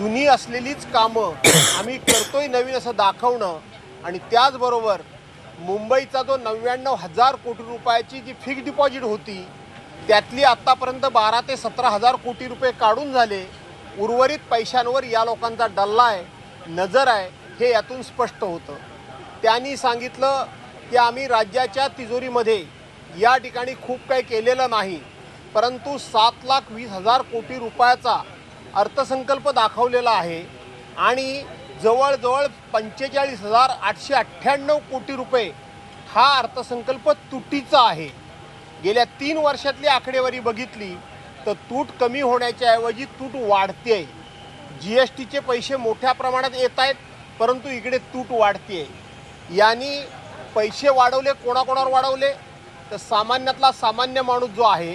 जुनी असलेलीच कामं आम्ही करतोय नवीन असं दाखवणं. आणि त्याचबरोबर मुंबईचा जो नव्याण्णव हजार कोटी रुपयाची जी फिक्स डिपॉझिट होती त्यातली आत्तापर्यंत बारा ते सतरा हजार कोटी रुपये काढून झाले. उर्वरित पैशांवर या लोकांचा डल्ला आहे नजर आहे हे यातून स्पष्ट होतं. त्यांनी सांगितलं की आम्ही राज्याच्या तिजोरीमध्ये या ठिकाणी खूप काही केलेलं नाही परंतु सात लाख वीस हजार कोटी रुपयाचा अर्थसंकल्प दाखवलेला आहे आणि जवळजवळ पंचेचाळीस हजार आठशे अठ्ठ्याण्णव कोटी रुपये हा अर्थसंकल्प तुटीचा आहे. गेल्या तीन वर्षातली आकडेवारी बघितली तर तूट कमी होण्याच्या ऐवजी तूट वाढते. आहे जी एस टीचे पैसे मोठ्या प्रमाणात येत आहेत परंतु इकडे तूट वाढते. आहे यांनी पैसे वाढवले कोणाकोणावर वाढवले? तर सामान्यातला सामान्य माणूस जो आहे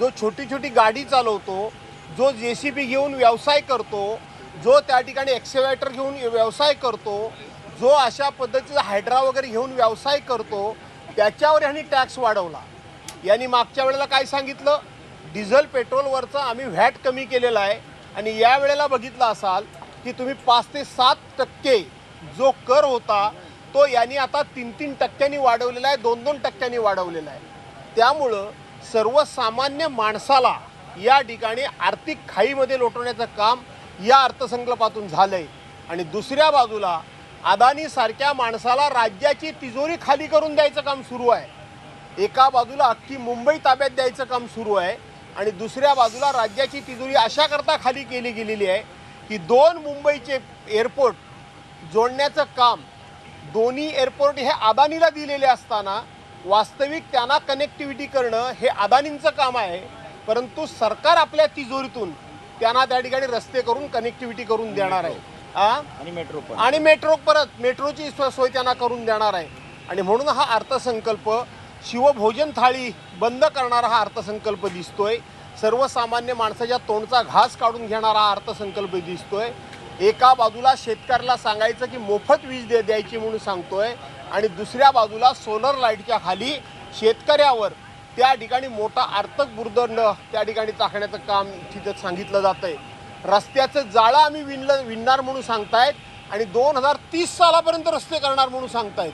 जो छोटी छोटी गाडी चालवतो जो जे सी बी घेऊन व्यवसाय करतो जो त्या ठिकाणी एक्सेवेटर घेऊन व्यवसाय करतो जो अशा पद्धतीचा हायड्रा वगैरे घेऊन व्यवसाय करतो त्याच्यावर ह्यांनी टॅक्स वाढवला. यांनी मागच्या वेळेला काय सांगितलं? डिझेल पेट्रोलवरचं आम्ही व्हॅट कमी केलेला आहे आणि या वेळेला बघितलं असाल की तुम्ही पाच ते सात टक्के जो कर होता तो यांनी आता तीन तीन टक्क्यांनी वाढवलेला आहे दोन दोन टक्क्यांनी वाढवलेला आहे. त्यामुळं सर्वसामान्य माणसाला या ठिकाणी आर्थिक खाईमध्ये लोटवण्याचं काम या अर्थसंकल्पातून झालं आहे आणि दुसऱ्या बाजूला अदानीसारख्या माणसाला राज्याची तिजोरी खाली करून द्यायचं काम सुरू आहे. एका बाजूला अख्खी मुंबई ताब्यात द्यायचं काम सुरू आहे आणि दुसऱ्या बाजूला राज्याची तिजोरी अशा करता खाली केली गेलेली आहे की दोन मुंबईचे एअरपोर्ट जोडण्याचं काम दोन्ही एअरपोर्ट हे अदानीला दिलेले असताना वास्तविक त्यांना कनेक्टिव्हिटी करणं हे अदानींचं काम आहे. परंतु सरकार आपल्या तिजोरीतून त्यांना त्या ठिकाणी रस्ते करून कनेक्टिव्हिटी करून देणार आहे? आणि मेट्रो आणि मेट्रो परत मेट्रोची सोय त्यांना करून देणार आहे. आणि म्हणून हा अर्थसंकल्प शिवभोजन थाळी बंद करणारा हा अर्थसंकल्प दिसतोय. सर्वसामान्य माणसाच्या तोंडचा घास काढून घेणारा हा अर्थसंकल्प दिसतोय. एका बाजूला शेतकऱ्याला सांगायचं की मोफत वीज दे द्यायची म्हणून सांगतोय. आणि दुसऱ्या बाजूला सोलर लाईटच्या खाली शेतकऱ्यावर त्या ठिकाणी मोठा आर्थिक बुरदंड त्या ठिकाणी टाकण्याचं काम तिथं सांगितलं जातं आहे रस्त्याचं जाळं आम्ही विणलं विणणार म्हणून सांगतायत आणि दोन हजार तीस सालापर्यंत रस्ते करणार म्हणून सांगतायत.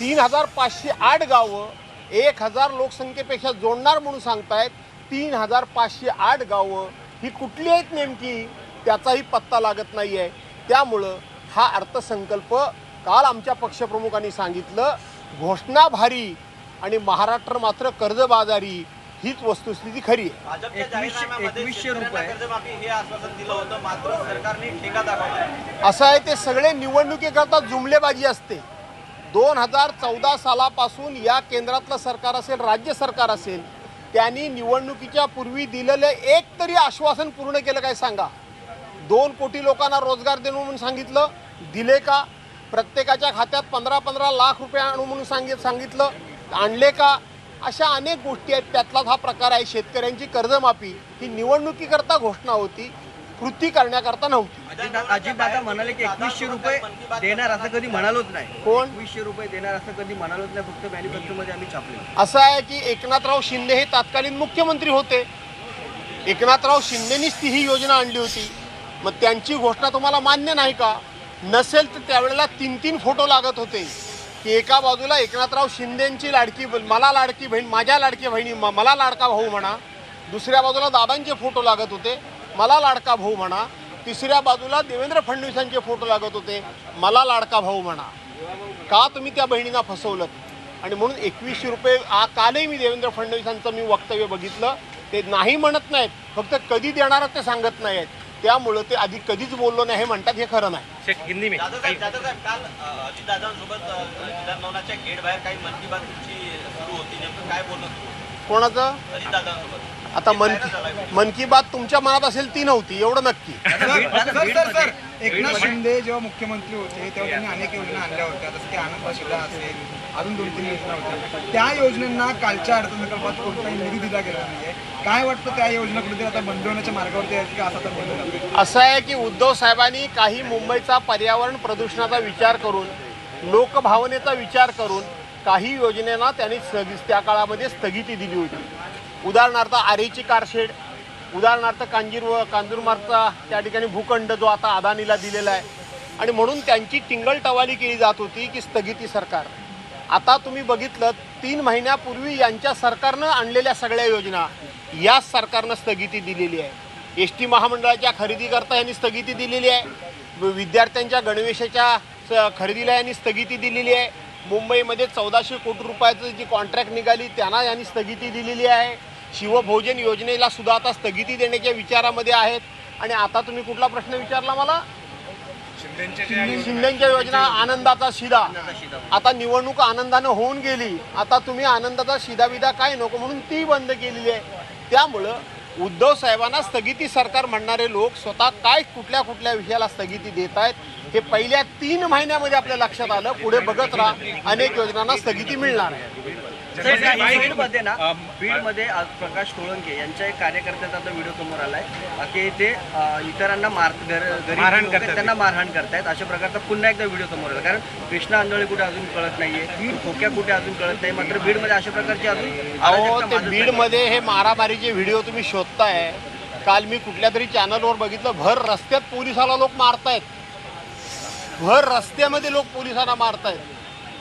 तीन हजार पाचशे आठ गावं एक हजार लोकसंख्येपेक्षा जोडणार म्हणून सांगतायत. तीन हजार पाचशे आठ गावं ही कुठली आहेत नेमकी? त्याचाही पत्ता लागत नाही आहे त्यामुळं हा अर्थसंकल्प काल आमच्या पक्षप्रमुखांनी सांगितलं. घोषणा भारी आणि महाराष्ट्र मात्र कर्जबाजारी हीच वस्तुस्थिती खरी आहे. भाजपच्या एकवीसशे- जाहीरनाम्यामध्ये एकवीसशे शेतकऱ्यांना रुपये. कर्जमाफी हे आश्वासन दिलं होतं मात्र सरकारने ठेका दाखवला. असं आहे ते सगळे निवडणुकीकरता जुमलेबाजी असते. दोन हजार चौदा सालापासून या केंद्रातलं सरकार असेल राज्य सरकार असेल त्यांनी निवडणुकीच्या पूर्वी दिलेलं एक तरी आश्वासन पूर्ण केलं काय सांगा? दोन कोटी लोकांना रोजगार देणं म्हणून सांगितलं दिले का? प्रत्येकाच्या खात्यात पंधरा पंधरा लाख रुपये आणू म्हणून सांगित सांगितलं आणले का? अशा अनेक गोष्टी आहेत. त्यातलाच हा प्रकार आहे. शेतकऱ्यांची कर्जमाफी ही निवडणुकीकरता घोषणा होती. कृती करण्याकरता नव्हती. अजित दादा म्हणाले की एकवीसशे रुपये देणार असं कधी म्हणालोच नाही. कोण? एकवीसशे रुपये देणार असं कधी म्हणालोच नाही. फक्त मॅन्युफॅक्चरमध्ये आम्ही छापले असं आहे की एकनाथराव शिंदे हे तत्कालीन मुख्यमंत्री होते. एकनाथराव शिंदेनीच ती ही योजना आणली होती. मग त्यांची घोषणा तुम्हाला मान्य नाही का? नसेल तर त्यावेळेला तीन तीन फोटो लागत होते. की एका बाजूला एकनाथराव शिंदेंची लाडकी ब- मला लाडकी बहीण माझ्या लाडकी बहिणी म- मला लाडका भाऊ म्हणा. दुसऱ्या बाजूला दादांचे फोटो लागत होते मला लाडका भाऊ म्हणा. तिसऱ्या बाजूला देवेंद्र फडणवीसांचे फोटो लागत होते मला लाडका भाऊ म्हणा. का तुम्ही त्या बहिणींना फसवलं आणि म्हणून एकवीसशे रुपये आ कालही मी देवेंद्र फडणवीसांचं मी वक्तव्य बघितलं? ते नाही म्हणत नाहीत फक्त कधी देणार ते सांगत नाही आहेत त्यामुळं ते आधी कधीच बोललो नाही हे म्हणतात हे खरं नाही. हिंदी में. दादा साहेब दादा साहेब काल अजित दादांसोबत विधानभवनाच्या गेट बाहेर काही मन की बात तुमची सुरू होती नेमकं काय बोलणं सुरू होतं? कोणाचं? अजित दादांसोबत. आता मन मन की बात तुमच्या मनात असेल ती नव्हती एवढं नक्की. Sir sir sir. Eknath Shinde जेव्हा मुख्यमंत्री होते तेव्हा त्यांनी अनेक योजना आणल्या होत्या. जसं की आनंद शिला असेल अजून दोन तीन योजना होत्या. त्या योजनांना कालच्या अर्थसंकल्पात कोणताही निधी दिला गेला नाहीये. काय वाटतं त्या योजना कुठेतरी आता बंद होण्याच्या मार्गावरती आहेत का असा तर बंद? असं आहे की उद्धव साहेबांनी काही मुंबईचा पर्यावरण प्रदूषणाचा विचार करून लोकभावनेचा विचार करून काही योजनेना त्यांनी त्या काळामध्ये स्थगिती दिली होती. उदाहरणार्थ आरेची कारशेड उदाहरणार्थ कांजीर व कांजूरमार्गचा त्या ठिकाणी भूखंड जो आता अदानीला दिलेला आहे. आणि म्हणून त्यांची टिंगलटवाली केली जात होती की स्थगिती सरकार. आता तुम्ही बघितलं तीन महिन्यापूर्वी यांच्या सरकारनं आणलेल्या सगळ्या योजना याच सरकारनं स्थगिती दिलेली आहे. एस टी महामंडळाच्या खरेदीकरता यांनी स्थगिती दिलेली आहे. विद्यार्थ्यांच्या गणवेशाच्या स- खरेदीला यांनी स्थगिती दिलेली आहे. मुंबईमध्ये चौदाशे कोटी रुपयाचं जी कॉन्ट्रॅक्ट निघाली त्यांना यांनी स्थगिती दिलेली आहे. शिवभोजन योजनेला सुद्धा आता स्थगिती देण्याच्या विचारामध्ये आहेत. आणि आता तुम्ही कुठला प्रश्न विचारला मला? शिंदेच्या योजना आनंदाचा शिदा आता निवडणूक आनंदानं होऊन गेली. आता तुम्ही आनंदाचा शिदा विदा काय नको म्हणून ती बंद केलेली आहे. त्यामुळं उद्धव साहेबांना स्थगिती सरकार म्हणणारे लोक स्वतः काय कुठल्या कुठल्या विषयाला स्थगिती देत आहेत हे पहिल्या तीन महिन्यामध्ये आपल्या लक्षात आलं. पुढे बघत राहा. अनेक योजनांना स्थगिती मिळणार आहे. बीडमध्ये ना बीडमध्ये आज प्रकाश सोळंके यांच्या एक कार्यकर्त्याचा आता व्हिडिओ समोर आलाय. की ते इतरांना मार गरीब त्यांना मारहाण करतायत. अशा प्रकारचा पुन्हा एकदा व्हिडिओ समोर आला. कारण कृष्णा आंधळे कुठे अजून कळत नाहीये खोक्या कुठे अजून कळत नाही. मात्र बीडमध्ये अशा प्रकारची अजून. बीडमध्ये हे मारामारीचे व्हिडिओ तुम्ही शोधताय. काल मी कुठल्या तरी चॅनलवर बघितलं भर रस्त्यात पोलिसाला लोक मारतायत. भर रस्त्यामध्ये लोक पोलिसांना मारतायत.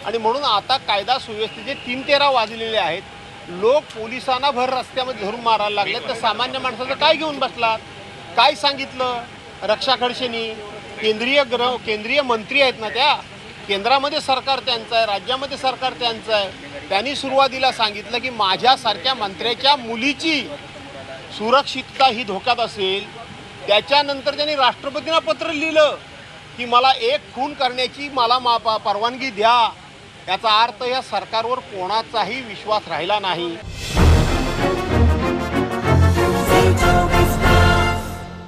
आणि म्हणून आता कायदा सुव्यवस्थेचे तीन तेरा वाजलेले आहेत. लोक पोलिसांना भर रस्त्यामध्ये धरून मारायला लागले तर सामान्य माणसाचं काय घेऊन बसलात? काय सांगितलं रक्षा खडसेनी? केंद्रीय ग्रह केंद्रीय मंत्री आहेत ना त्या? केंद्रामध्ये सरकार त्यांचं आहे राज्यामध्ये सरकार त्यांचं आहे. त्यांनी सुरुवातीला सांगितलं की माझ्यासारख्या मंत्र्याच्या मुलीची सुरक्षितता ही धोक्यात असेल. त्याच्यानंतर त्यांनी राष्ट्रपतींना पत्र लिहिलं की मला एक खून करण्याची मला मा परवानगी द्या. याचा अर्थ या सरकारवर कोणाचाही विश्वास राहिला नाही.